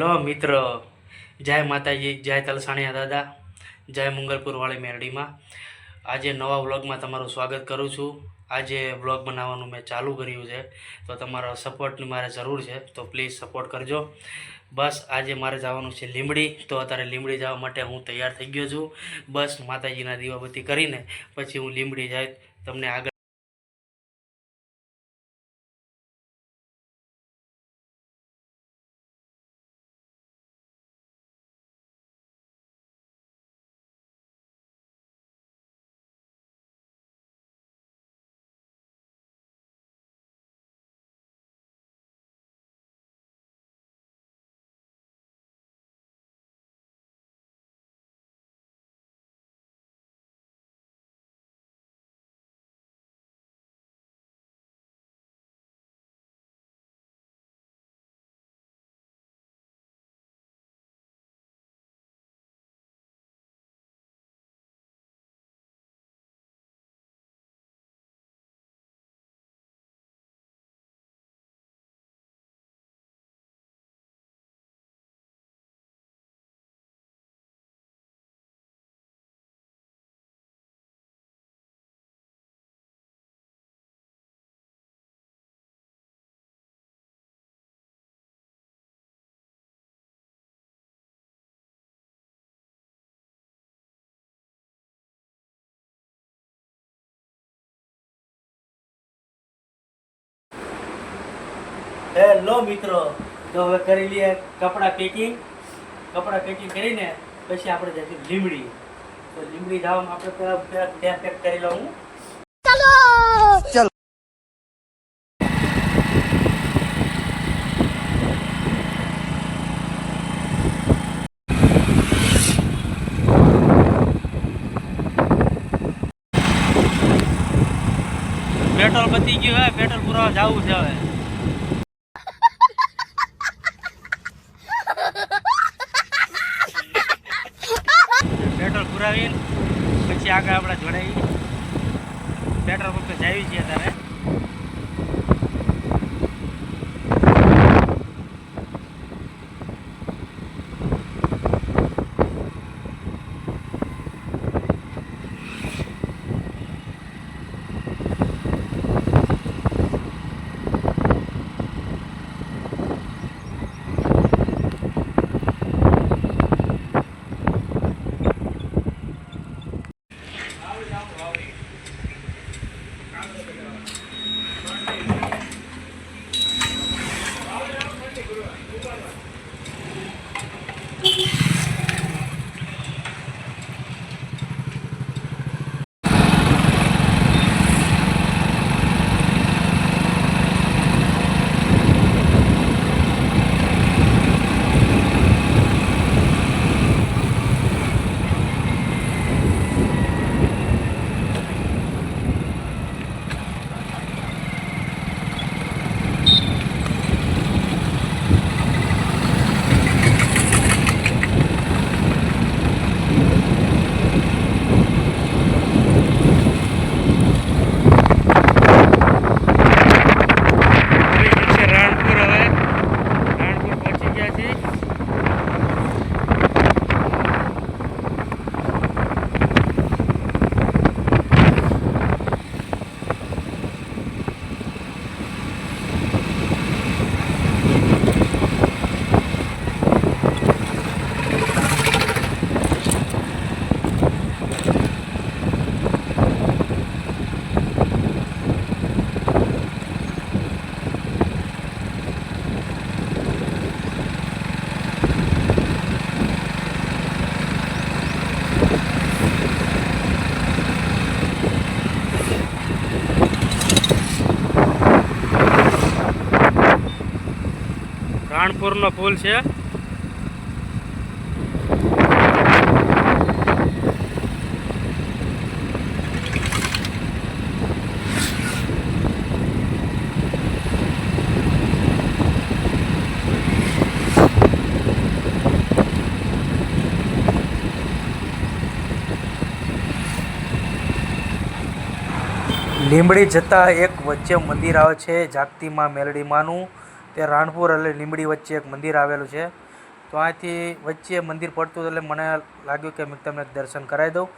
Hello મિત્ર, જય માતાજી, જય તલસાણિયા દાદા, જય મંગલપુરવાળી મેરડીમાં. આજે નવા વ્લોગમાં તમારું સ્વાગત કરું છું. આજે વ્લોગ બનાવવાનું મેં ચાલુ કર્યું છે, તો તમારા સપોર્ટની મારે જરૂર છે, તો પ્લીઝ સપોર્ટ કરજો. બસ, આજે મારે જવાનું છે લીમડી તો અત્યારે લીમડી જવા માટે હું તૈયાર થઈ ગયો છું. બસ, માતાજીના દીવાબત્તી કરીને પછી હું લીમડી જાય, તમને આગળ હેલો મિત્રો, તો હવે કરી લઈએ કપડાં પેકિંગ કપડાં પેકિંગ કરીને પછી આપણે જઈશું લીમડી. તો લીમડી જવામાં આપણે પહેલા પેક કરી લઉં પેટ્રોલ પતી ગયું હોય પેટ્રોલ પુરાવા જવું છે હવે પેટ્રોલ પુરાવીને પછી આગળ આપણે જોડાવી પેટ્રોલ પંપે જાવી છીએ ત્યારે રાણપુરનો પુલ છે. લીંબડી જતાં એક વચ્ચે મંદિર આવે છે જાગતી માં મેલડી માનું. તે રાણપુર એટલે લીંબડી વચ્ચે એક મંદિર આવેલું છે. તો અહીંથી વચ્ચે મંદિર પડતું એટલે મને લાગ્યું કે મેં તમને દર્શન કરાવી દઉં.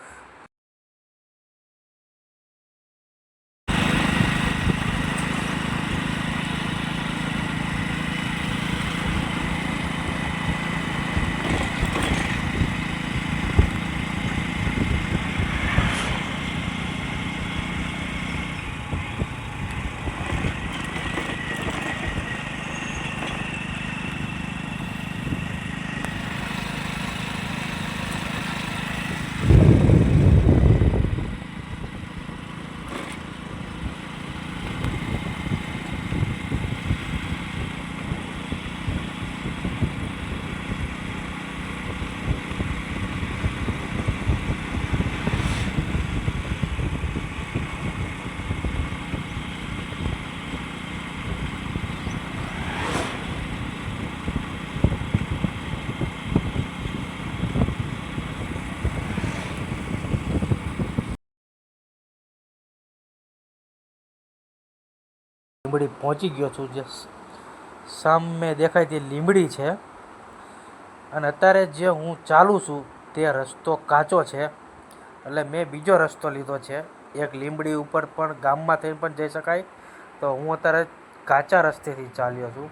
લીંબડી પહોંચી ગયો છું. જે સામે દેખાય તે લીંબડી છે. અને અત્યારે જે હું ચાલું છું તે રસ્તો કાચો છે. એટલે મેં બીજો રસ્તો લીધો છે. એક લીંબડી ઉપર પણ ગામમાં થઈને પણ જઈ શકાય. તો હું અત્યારે કાચા રસ્તેથી ચાલ્યો છું.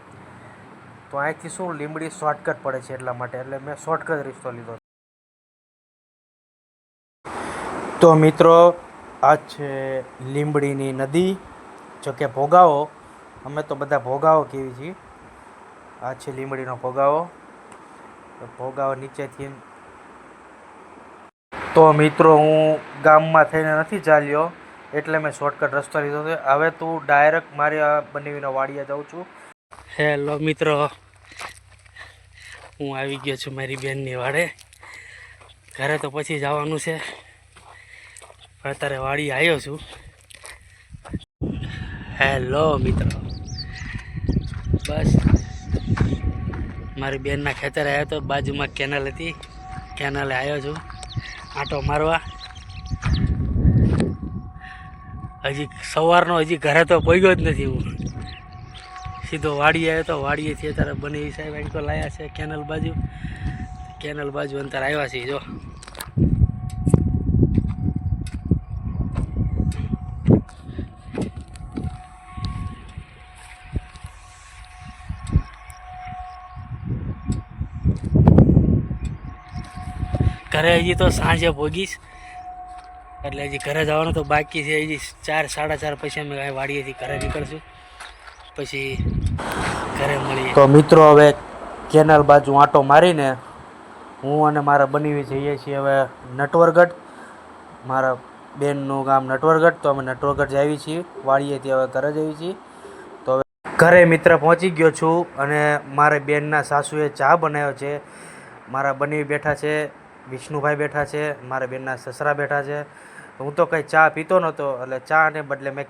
તો અહીંથી શું લીંબડી શોર્ટકટ પડે છે એટલા માટે. એટલે મેં શોર્ટકટ રસ્તો લીધો. તો મિત્રો, આ છે લીંબડીની નદી. જો કે ભોગાવો, અમે તો બધા ભોગાવો કહેવી છીએ? આ છે લીંબડીનો ભોગાવો. ભોગાવો નીચેથી. તો મિત્રો, હું ગામમાં થઈને નથી ચાલ્યો, એટલે મેં શોર્ટકટ રસ્તો લીધો છે. હવે તું ડાયરેક્ટ મારી આ બનેવીનો વાડીએ જાઉં છું. હેલો મિત્રો. હું આવી ગયો છું મારી બેનની વાડે. ઘરે તો પછી જવાનું છે. અત્યારે વાડી આવ્યો છું. હેલો મિત્રો. બસ. મારી બેનના ખેતર આવ્યો તો બાજુમાં કેનલ હતી. કેનલે આવ્યો છું. આંટો મારવા. હજી સવારનો હજી ઘરે તો પહોંચ્યો જ નથી હું. સીધો વાડી આવ્યો તો વાડીએથી અત્યારે બની સાહેબ એન્કો લાયા છે કેનલ બાજુ. કેનલ બાજુ અંતર આવ્યા છે, જો. ઘરે હજી તો સાંજે ભોગીશ. એટલે હજી ઘરે જવાનું તો બાકી છે. હજી ચાર, સાડા ચાર પછી અમે કાંઈ વાડીએથી ઘરે નીકળશું. પછી ઘરે મળીએ. તો મિત્રો, હવે કેનાલ બાજુ આંટો મારીને હું અને મારા બનીવી જઈએ છીએ હવે નટવરગઢ. મારા બેનનું ગામ નટવરગઢ. તો અમે નટવરગઢ જઈએ છીએ. વાડીએથી હવે ઘરે જઈએ છીએ. તો હવે ઘરે મિત્ર પહોંચી ગયો છું અને મારે બેનના સાસુએ ચા બનાવ્યો છે. મારા બની બેઠા છે. વિષ્ણુભાઈ બેઠા છે, મારા બેનના સસરા બેઠા છે. હું તો કંઈ ચા પીતો નહોતો, એટલે ચાને બદલે મેં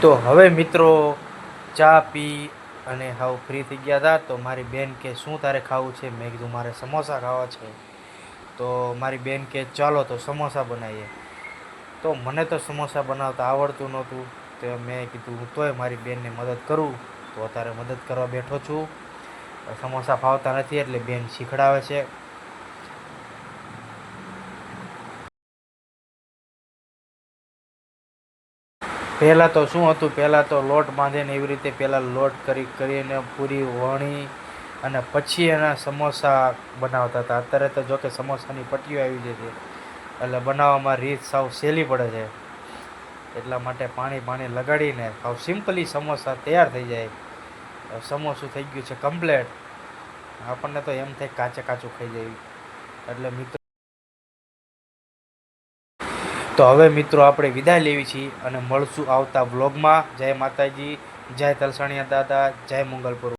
તો હવે મિત્રો, ચા પી અને હાવ ફ્રી થઈ ગયા હતા. તો મારી બેન કે, શું તારે ખાવું છે? મેં કીધું, મારે સમોસા ખાવા છે. તો મારી બેન કે, ચાલો તો સમોસા બનાવીએ. તો મને તો સમોસા બનાવતા આવડતું નહોતું. તો મેં કીધું તોય મારી બેનને મદદ કરું. તો અત્યારે મદદ કરવા બેઠો છું. સમોસા ફાવતા નથી એટલે બેન શીખડાવે છે. પહેલાં તો શું હતું? પહેલાં તો લોટ બાંધીને એવી રીતે પહેલાં લોટ કરી, કરીને પૂરી વણી અને પછી એના સમોસા બનાવતા હતા. અત્યારે તો જોકે સમોસાની પટ્ટીઓ આવી જાય છે. એટલે બનાવવામાં રીત સાવ સહેલી પડે છે. એટલા માટે પાણી પાણી લગાડીને સાવ સિમ્પલી સમોસા તૈયાર થઈ જાય. સમોસું થઈ ગયું છે કમ્પ્લેટ આપણને તો એમ થાય કાચે કાચું ખાઈ જાય. એટલે મિત્રો તો હવે મિત્રો આપણે વિદાય લેવી છીએ અને મળશું આવતા વ્લોગમાં જય માતાજી, જય તલસાણિયા દાદા, જય મંગલપુર.